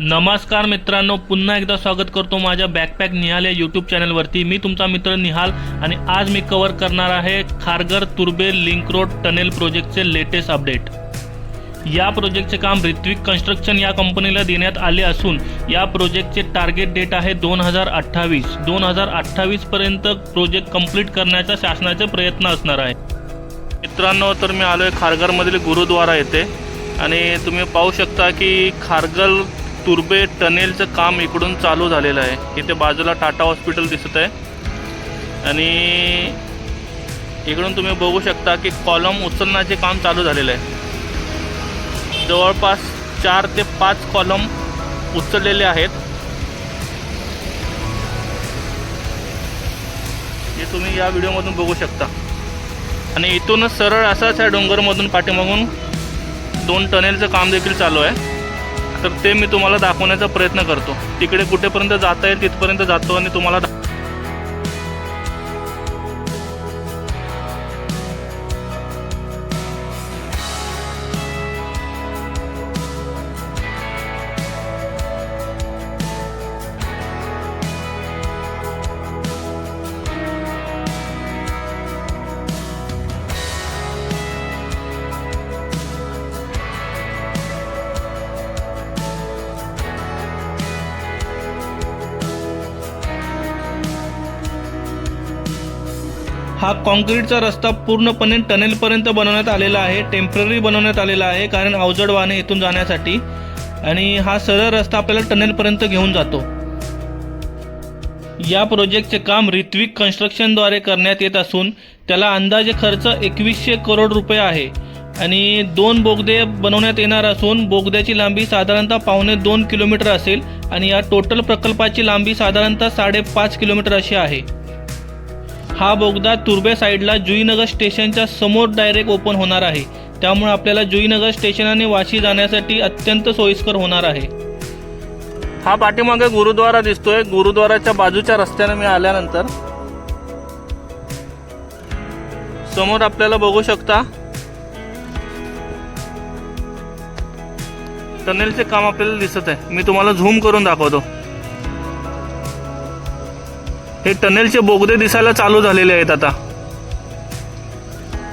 नमस्कार मित्रांनो पुन्हा एकदा स्वागत करतो माझ्या बॅकपॅक निहाल या यूट्यूब चॅनलवरती मी तुमचा मित्र निहाल आणि आज मी कवर करणार आहे खारगर तुर्बे लिंक रोड टनेल प्रोजेक्टचे लेटेस्ट अपडेट या प्रोजेक्टचे काम ऋत्विक कन्स्ट्रक्शन या कंपनीला देण्यात आले असून या प्रोजेक्टचे टार्गेट डेट आहे दोन हजार अठ्ठावीस. दोन हजार अठ्ठावीसपर्यंत प्रोजेक्ट कंप्लीट करण्याचा शासनाचे प्रयत्न असणार आहे. मित्रांनो तर मी आलो आहे खारघरमधील गुरुद्वारा येथे. आणि तुम्ही पाहू शकता की खारगल तुर्बे टनेलचं काम इकडून चालू झालेलं आहे. इथे बाजूला टाटा हॉस्पिटल दिसत आहे. आणि इकडून तुम्ही बघू शकता की कॉलम उचलण्याचे काम चालू झालेलं आहे. जवळपास चार ते पाच कॉलम उचललेले आहेत. हे तुम्ही या व्हिडिओमधून बघू शकता. आणि इथूनच सरळ असाच या डोंगरमधून पाठीमागून दोन टनेलचं काम देखील चालू आहे. तर ते मी तुम्हाला दाखवण्याचा प्रयत्न करतो. तिकडे कुठेपर्यंत जाता येईल तिथपर्यंत जातो आणि तुम्हाला हा कॉन्क्रीटचा रस्ता पूर्णपणे टनेलपर्यंत बनवण्यात आलेला आहे. टेंपररी बनवण्यात आलेला आहे कारण अवजड वाहने इथून जाण्यासाठी. आणि हा सरळ रस्ता आपल्याला टनेलपर्यंत घेऊन जातो. या प्रोजेक्टचे काम ऋत्विक कन्स्ट्रक्शनद्वारे करण्यात येत असून त्याला अंदाजे खर्च एकवीसशे करोड रुपये आहे. आणि दोन बोगदे बनवण्यात येणार असून बोगद्याची लांबी साधारणतः पावणे दोन किलोमीटर असेल. आणि या टोटल प्रकल्पाची लांबी साधारणतः साडेपाच किलोमीटर अशी आहे. हा बोगदा तुर्बे साईडला जुईनगर स्टेशनच्या समोर डायरेक्ट ओपन होणार आहे. त्यामुळे आपल्याला जुईनगर स्टेशन आणि वाशी जाण्यासाठी अत्यंत सोयीस्कर होणार आहे. हा पाठीमागे गुरुद्वारा दिसतोय. गुरुद्वाराच्या बाजूच्या रस्त्याने मी आल्यानंतर समोर आपल्याला बघू शकता टनेलचे काम आपल्याला दिसत आहे. मी तुम्हाला झूम करून दाखवतो. हे टनेलचे बोगदे दिसायला चालू झालेले आहेत आता.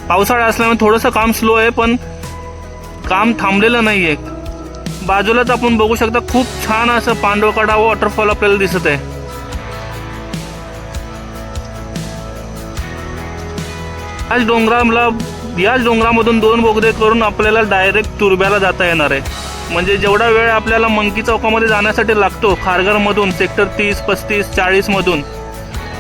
पावसाळा असल्यामुळे थोडंसं काम स्लो आहे पण काम थांबलेलं नाही आहे बाजूलाच आपण बघू शकता खूप छान असं पांडवकडा वॉटरफॉल आपल्याला दिसत आहे. याच डोंगराला याच डोंगरामधून दोन बोगदे करून आपल्याला डायरेक्ट तुरब्याला जाता येणार आहे. म्हणजे जेवढा वेळ आपल्याला मंकी चौकामध्ये जाण्यासाठी लागतो खारघरमधून सेक्टर तीस पस्तीस चाळीसमधून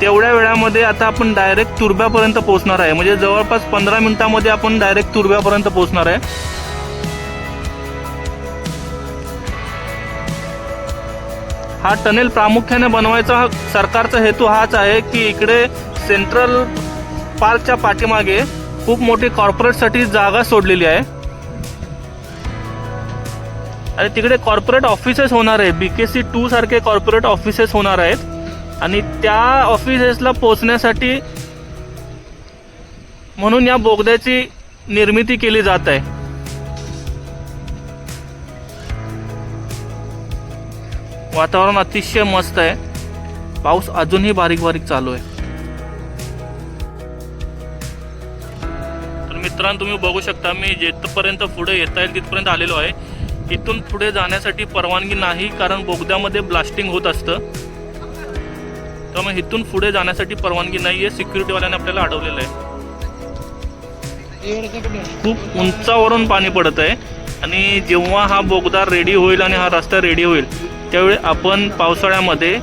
तेवढ्या वेळामध्ये आता आपण डायरेक्ट तुर्ब्यापर्यंत पोहोचणार आहे. म्हणजे जवळपास पंधरा मिनिटामध्ये आपण डायरेक्ट तुर्ब्यापर्यंत पोहोचणार आहे. हा टनेल प्रामुख्याने बनवायचा हा सरकारचा हेतू हाच आहे की इकडे सेंट्रल पार्कच्या पाठीमागे खूप मोठी कॉर्पोरेटसाठी जागा सोडलेली आहे. आणि तिकडे कॉर्पोरेट ऑफिसेस होणार आहे. बी के सी टू सारखे कॉर्पोरेट ऑफिसेस होणार आहेत. आणि त्या ऑफिसेसला पोचण्यासाठी म्हणून या बोगद्याची निर्मिती केली जात आहे. वातावरण अतिशय मस्त आहे. पाऊस अजूनही बारीक बारीक चालू आहे. तर मित्रांनो तुम्ही बघू शकता मी जिथपर्यंत पुढे येता येईल तिथपर्यंत आलेलो आहे. इथून पुढे जाण्यासाठी परवानगी नाही कारण बोगद्यामध्ये ब्लास्टिंग होत असतं. त्यामुळे इथून पुढे जाण्यासाठी परवानगी नाही आहे सिक्युरिटीवाल्याने आपल्याला अडवलेलं आहे. खूप उंचावरून पाणी पडत आहे. आणि जेव्हा हा बोगदा रेडी होईल आणि हा रस्ता रेडी होईल त्यावेळी आपण पावसाळ्यामध्ये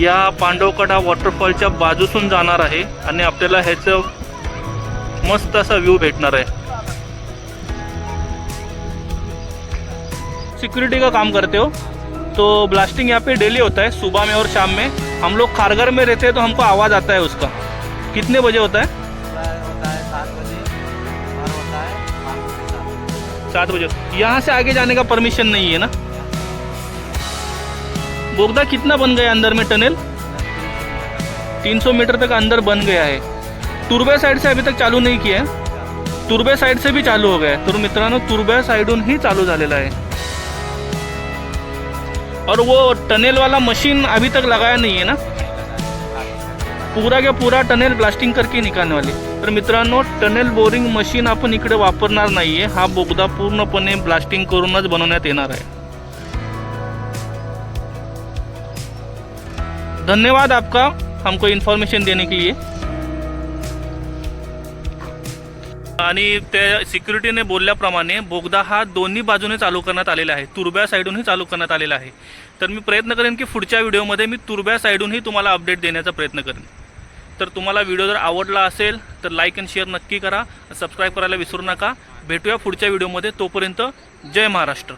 या पांडवकडा वॉटरफॉलच्या बाजूसून जाणार आहे आणि आपल्याला ह्याचं मस्त असा व्ह्यू भेटणार आहे. सिक्युरिटी का काम करते हो? तो ब्लास्टिंग यहाँ पे डेली होता है सुबह में और शाम में हम लोग खारघर में रहते हैं तो हमको आवाज़ आता है उसका। कितने बजे होता है? सात बजे। है यहाँ से आगे जाने का परमिशन नहीं है ना? बोगदा कितना बन गया अंदर में टनल 300 मीटर तक अंदर बन गया है। तुर्बे साइड से अभी तक चालू नहीं किया है। तुर्बे साइड से भी चालू हो गया है। तर मित्रांनो तुर्ब्या साईडूनही चालू झालेला आहे। और वो टनल वाला मशीन अभी तक लगाया नहीं है ना। पूरा का पूरा टनेल ब्लास्टिंग करके निकालने वाले। तर मित्रांनो, टनेल बोरिंग मशीन आपण इकडे वापरणार नाहीये. हा बोगदा पूर्णपणे ब्लास्टिंग करूनच बनवण्यात आहे. धन्यवाद आपका हमको इन्फॉर्मेशन देने के लिए. आणि त्या सिक्युरिटीने बोलल्याप्रमाणे बोगदा हा दोन्ही बाजूने चालू करण्यात आलेला आहे. तुरब्या साईडूनही चालू करण्यात आलेला आहे. तर मी प्रयत्न करेन की पुढच्या व्हिडिओमध्ये मी तुरब्या साईडूनही तुम्हाला अपडेट देण्याचा प्रयत्न करेन. तर तुम्हाला व्हिडिओ जर आवडला असेल तर लाईक अँड शेअर नक्की करा. सबस्क्राईब करायला विसरू नका. भेटूया पुढच्या व्हिडिओमध्ये. तोपर्यंत जय महाराष्ट्र.